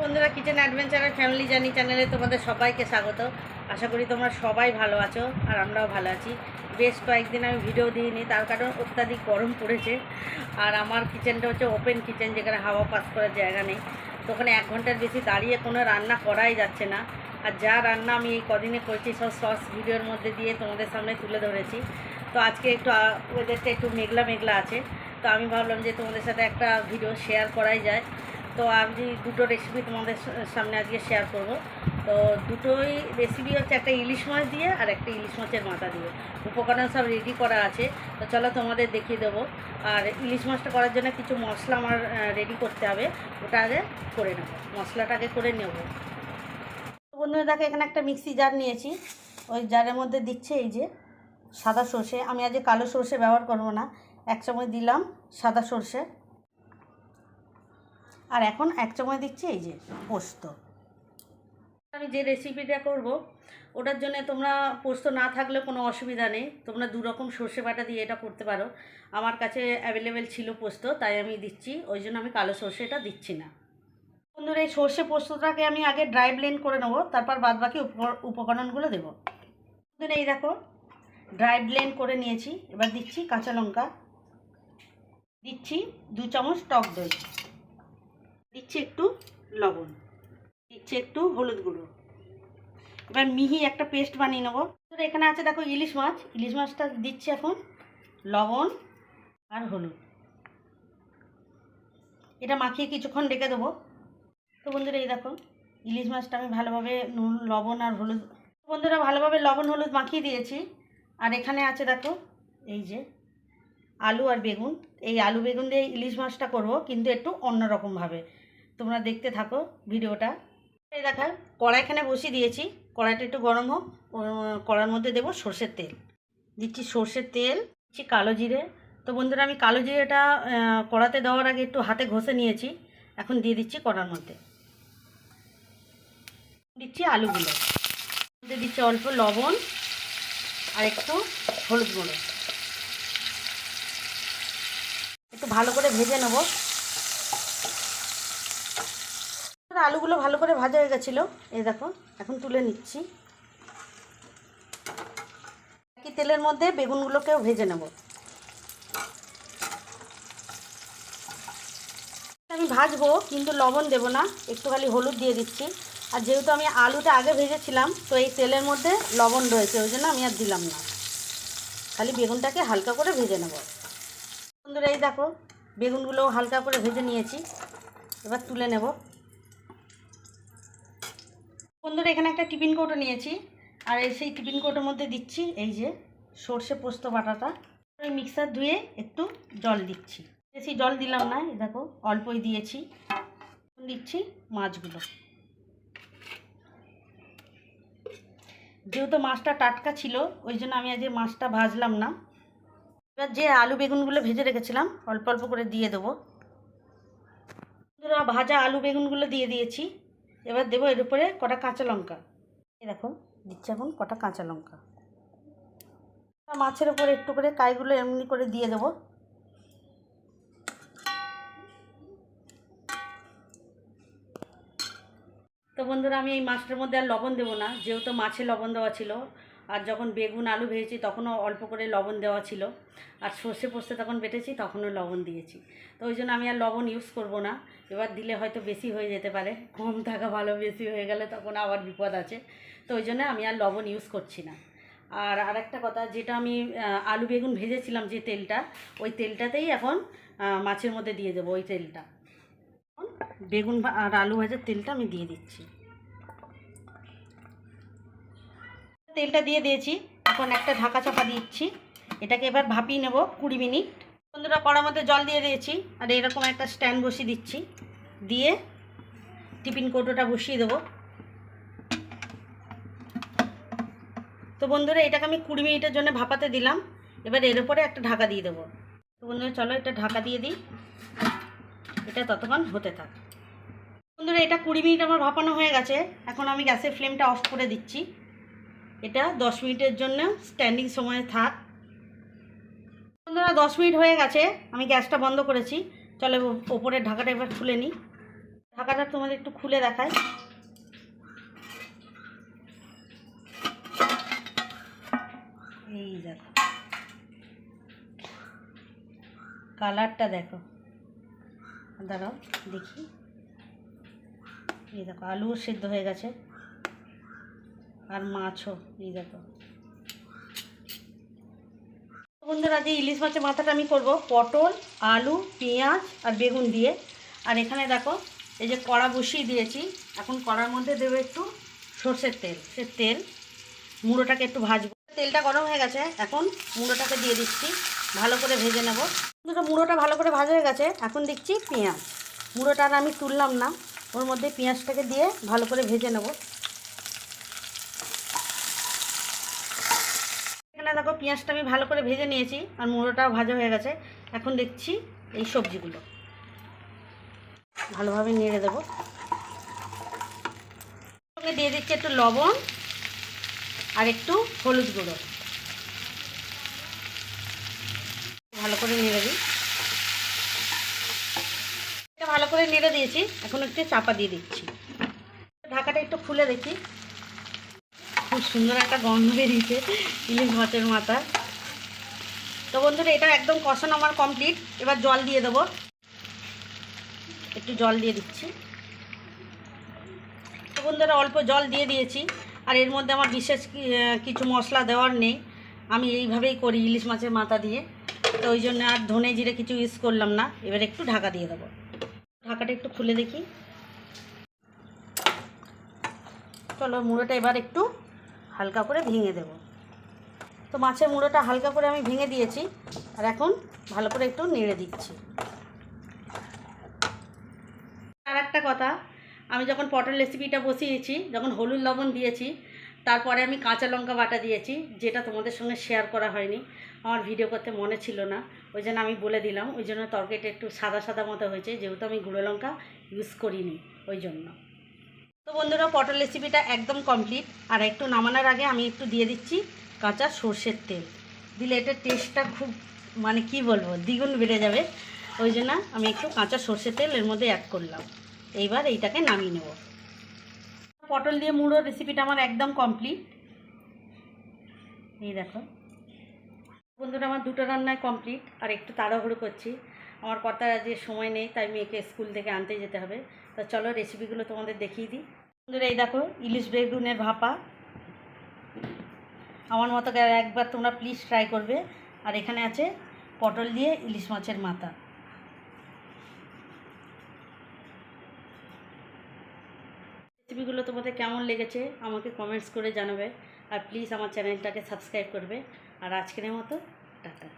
বন্ধুরা kitchen অ্যাডভেঞ্চারের family journey চ্যানেলে তোমাদের সবাইকে স্বাগত। আশা করি তোমরা সবাই ভালো আছো আর আমরাও ভালো আছি। বেশ কয়েকদিন আমি ভিডিও দিইনি, তার কারণ অত্যাধিক গরম পড়েছে। আর আমার কিচেনটা হচ্ছে ওপেন কিচেন যেখানে হাওয়া পাস করার জায়গা নেই। তো ওখানে এক ঘণ্টার বেশি দাঁড়িয়ে কোনো রান্না করাই যাচ্ছে না। আর যা রান্না আমি এই কদিনে করেছি, সব সস ভিডিওর মধ্যে দিয়ে তোমাদের সামনে তুলে ধরেছি। তো আজকে একটু ওয়েদারটা একটু মেঘলা মেঘলা আছে। তো আমি ভাবলাম যে তোমাদের সাথে একটা ভিডিও শেয়ার করাই যায়। তো আমি দুটো রেসিপি তোমাদের সামনে আজকে শেয়ার করব। তো দুটোই রেসিপি হচ্ছে একটা ইলিশ মাছ দিয়ে আর একটা ইলিশ মাছের মাথা দিয়ে। উপকরণ সব রেডি করা আছে। তো চলো তোমাদের দেখিয়ে দেবো। আর ইলিশ মাছটা করার জন্য কিছু মশলা আমার রেডি করতে হবে। ওটা আগে করে নেব। মশলাটা আগে করে নেব। বন্ধুরা, দেখো এখানে একটা মিক্সি জার নিয়েছি। ওই জারের মধ্যে দিচ্ছে এই যে সাদা সর্ষে। আমি আজকে কালো সর্ষে ব্যবহার করব না। এক সময় দিলাম সাদা সর্ষে। আর এখন এক চামচ দিচ্ছি এই যে পোস্ত। আমি যে রেসিপিটা করব, ওটার জন্য তোমরা পোস্ত না থাকলে কোনো অসুবিধা নেই। তোমরা দু রকম সর্ষে বাটা দিয়ে এটা করতে পারো। আমার কাছে অ্যাভেলেবেল ছিল পোস্ত, তাই আমি দিচ্ছি। ওই জন্য আমি কালো সর্ষেটা দিচ্ছি না। বন্ধুরা, এই সর্ষে পোস্তটাকে আমি আগে ড্রাই ব্লেন্ড করে নেব, তারপর বাদ বাকি উপকরণগুলো দেবো। বন্ধুরা, এই দেখো ড্রাই ব্লেন্ড করে নিয়েছি। এবার দিচ্ছি কাঁচা লঙ্কা। দিচ্ছি দু চামচ টক দই। দিচ্ছি একটু লবণ, দিচ্ছি একটু হলুদ গুঁড়ো। এবার মিহি একটা পেস্ট বানিয়ে নেব। তো এখানে আছে, দেখো ইলিশ মাছ, ইলিশ মাছটা দিচ্ছি এখন লবণ আর হলুদ। এটা মাখিয়ে কিছুক্ষণ রেখে দেবো। তো বন্ধুরা, এই দেখো, ইলিশ মাছটা আমি ভালোভাবে নুন, লবণ আর হলুদ বন্ধুরা, ভালোভাবে লবণ, হলুদ মাখিয়ে দিয়েছি। আর এখানে আছে, দেখো, এই যে আলু আর বেগুন। এই আলু বেগুন দিয়ে ইলিশ মাছটা করব, কিন্তু একটু অন্যরকমভাবে। তোমরা দেখতে থাকো ভিডিওটা। এই দেখা, কড়াইখানে বসিয়ে দিয়েছি। কড়াইটা একটু গরম হোক কড়ার মধ্যে দেবো সর্ষের তেল। দিচ্ছি সর্ষের তেল, দিচ্ছি কালো জিরে। তো বন্ধুরা, আমি কালো জিরেটা কড়াতে দেওয়ার আগে একটু হাতে ঘষে নিয়েছি। এখন দিয়ে দিচ্ছি কড়ার মধ্যে। দিচ্ছি আলুগুলো। মধ্যে দিচ্ছি অল্প লবণ আর একটু হলুদ গুঁড়ো। একটু ভালো করে ভেজে নেব। আলুগুলো ভালো করে ভাজা হয়ে গেছিল। এই দেখো, এখন তুলে নিচ্ছি। একই তেলের মধ্যে বেগুনগুলোকেও ভেজে নেব। আমি ভাজবো, কিন্তু লবণ দেব না একটু খালি হলুদ দিয়ে দিচ্ছি। আর যেহেতু আমি আলুটা আগে ভেজেছিলাম, তো এই তেলের মধ্যে লবণ রয়েছে, ওই জন্য আমি আর দিলাম না। খালি বেগুনটাকে হালকা করে ভেজে নেব। বন্ধুরা, এই দেখো বেগুনগুলো হালকা করে ভেজে নিয়েছি। এবার তুলে নেব। বন্ধুরা, এখানে একটা টিফিন কৌটো নিয়েছি। আর এই সেই টিফিন কৌটোর মধ্যে দিচ্ছি এই যে সর্ষে পোস্ত বাটাটা। ওই মিক্সার ধুয়ে একটু জল দিচ্ছি। বেশি জল দিলাম না দেখো, অল্পই দিয়েছি। দিচ্ছি মাছগুলো। যেহেতু মাছটা টাটকা ছিল, ওই জন্য আমি আজ মাছটা ভাজলাম না। এবার যে আলু বেগুনগুলো ভেজে রেখেছিলাম, অল্প অল্প করে দিয়ে দেবো। ভাজা আলু বেগুনগুলো দিয়ে দিয়েছি। এবার দেবো এর উপরে কটা কাঁচা লঙ্কা। এরকম দিচ্ছি এখন কটা কাঁচা লঙ্কা। মাছের উপরে একটু করে কাইগুলো এমনি করে দিয়ে দেবো। তো বন্ধুরা, আমি এই মাছটার মধ্যে আর লবণ দেবো না। যেহেতু মাছে লবণ দেওয়া ছিল, আর যখন বেগুন, আলু ভেজেছি, তখনও অল্প করে লবণ দেওয়া ছিল। আর সর্ষে পোস্তে তখন বেটেছি, তখনও লবণ দিয়েছি। তো ওই জন্য আমি আর লবণ ইউজ করব না। এবার দিলে হয়তো বেশি হয়ে যেতে পারে। কম থাকা ভালো বেশি হয়ে গেলে তখন আবার বিপদ আছে। তো ওই জন্য আমি আর লবণ ইউজ করছি না। আর আরেকটা কথা, যেটা আমি আলু বেগুন ভেজেছিলাম যে তেলটা, ওই তেলটাতেই এখন মাছের মধ্যে দিয়ে দেবো, ওই তেলটা। বেগুন আর আলু ভাজার তেলটা আমি দিয়ে দিচ্ছি। তেলটা দিয়ে দিয়েছি। এখন একটা ঢাকা চাপা দিচ্ছি। এটাকে এবার ভাপিয়ে নেব কুড়ি মিনিট। বন্ধুরা, কড়ার মধ্যে জল দিয়ে দিয়েছি। আর এরকম একটা স্ট্যান্ড বসিয়ে দিচ্ছি। দিয়ে টিফিন কৌটোটা বসিয়ে দেবো। তো বন্ধুরা, এটাকে আমি কুড়ি মিনিটের জন্য ভাপাতে দিলাম। এবার এর উপরে একটা ঢাকা দিয়ে দেবো। তো বন্ধুরা, চলো এটা ঢাকা দিয়ে দিই। এটা ততক্ষণ হতে থাক। বন্ধুরা, এটা কুড়ি মিনিট আমার ভাপানো হয়ে গেছে। এখন আমি গ্যাসের ফ্লেমটা অফ করে দিচ্ছি। এটা দশ মিনিটের জন্য স্ট্যান্ডিং সময়ে থাক। বন্ধুরা, দশ মিনিট হয়ে গেছে। আমি গ্যাসটা বন্ধ করেছি। চলে ওপরের ঢাকাটা এবার খুলে নিই। ঢাকাটা তোমাদের একটু খুলে দেখাই। এই দেখো। কালারটা দেখো। দাঁড়াও, দেখি। এই দেখো আলুও সিদ্ধ হয়ে গেছে। আর মাছও, এই দেখো। বন্ধুরা যে ইলিশ মাছের মাথাটা আমি করব। পটল, আলু, পেঁয়াজ আর বেগুন দিয়ে। আর এখানে দেখো, এই যে কড়া বসিয়ে দিয়েছি। এখন কড়ার মধ্যে দেবো একটু সর্ষের তেল। সে তেল, মুড়োটাকে একটু ভাজবো। তেলটা গরম হয়ে গেছে, এখন মুড়োটাকে দিয়ে দিচ্ছি, ভালো করে ভেজে নেব। বন্ধুরা মুড়োটা ভালো করে ভাজা হয়ে গেছে, এখন দিচ্ছি পেঁয়াজ। মুড়োটা আর আমি তুললাম না, ওর মধ্যে পেঁয়াজটাকে দিয়ে ভালো করে ভেজে নেব। এখানে দেখো পেঁয়াজটা আমি ভালো করে ভেজে নিয়েছি, আর মুড়োটাও ভাজা হয়ে গেছে। এখন দেখছি এই সবজিগুলো। ভালোভাবে নেড়ে দেবো। দিয়ে দিচ্ছি একটু লবণ আর একটু হলুদ গুঁড়ো। ভালো করে নেড়ে দিই। ভালো করে নেড়ে দিয়েছি, এখন একটু চাপা দিয়ে দিচ্ছি। ঢাকাটা একটু খুলে দেখি। খুব সুন্দর একটা গন্ধ বেরিয়েছে ইলিশ মাছের মাথা। তো বন্ধুরা, এটা একদম কষানো আমার কমপ্লিট এবার জল দিয়ে দেবো। একটু জল দিয়ে দিচ্ছি। তো বন্ধুরা, অল্প জল দিয়ে দিয়েছি। আর এর মধ্যে আমার বিশেষ কিছু মশলা দেওয়ার নেই। আমি এইভাবেই করি ইলিশ মাছের মাথা দিয়ে। তো ওই জন্য আর ধনে জিরে কিছু ইউজ করলাম না। এবার একটু ঢাকা দিয়ে দেবো। ঢাকাটা একটু খুলে দেখি। চলো মুড়োটা এবার একটু হালকা করে ভেঙে দেব। তো মাছের মুড়োটা হালকা করে আমি ভেঙে দিয়েছি। আর এখন ভালো করে একটু নেড়ে দিচ্ছি। আর একটা কথা আমি যখন পটল রেসিপিটা বসিয়েছি, যখন হলুদ লবণ দিয়েছি, তারপরে আমি কাঁচা লঙ্কা বাটা দিয়েছি, যেটা তোমাদের সঙ্গে শেয়ার করা হয়নি। আমার ভিডিও করতে মনে ছিল না, ওই জন্য আমি বলে দিলাম, ওই জন্য তরকারিটা একটু সাদা সাদা মতো হয়েছে, যেহেতু আমি গুঁড়ো লঙ্কা ইউজ করিনি ওই জন্য। তো বন্ধুরা, পটল রেসিপিটা একদম কমপ্লিট আর একটু নামানোর আগে আমি একটু দিয়ে দিচ্ছি কাঁচা সর্ষের তেল। দিলে এটার টেস্টটা খুব মানে কি বলব, দ্বিগুণ বেড়ে যাবে। ওই জন্য আমি একটু কাঁচা সর্ষের তেল এর মধ্যে অ্যাড করলাম। এইবার এইটাকে নামিয়ে নেব। পটল দিয়ে মুড়ো রেসিপিটা আমার একদম কমপ্লিট এই দেখো। বন্ধুরা, আমার দুটো রান্নায় কমপ্লিট আর একটু তাড়াহুড়ো করছি। আমার কর্তার আজকে সময় নেই, তাই মেয়েকে স্কুল থেকে আনতে যেতে হবে। তো চলো রেসিপিগুলো তোমাদের দেখিয়ে দিই। বন্ধুরা, এই দেখো, ইলিশ বেগুনের ভাপা। আমার মতো একবার তোমরা প্লিজ ট্রাই করবে। আর এখানে আছে পটল দিয়ে ইলিশ মাছের মাথা। রেসিপিগুলো তোমাদের কেমন লেগেছে আমাকে কমেন্টস করে জানাবে। আর প্লিজ আমার চ্যানেলটাকে সাবস্ক্রাইব করবে। আর আজকের মতো, টাটা।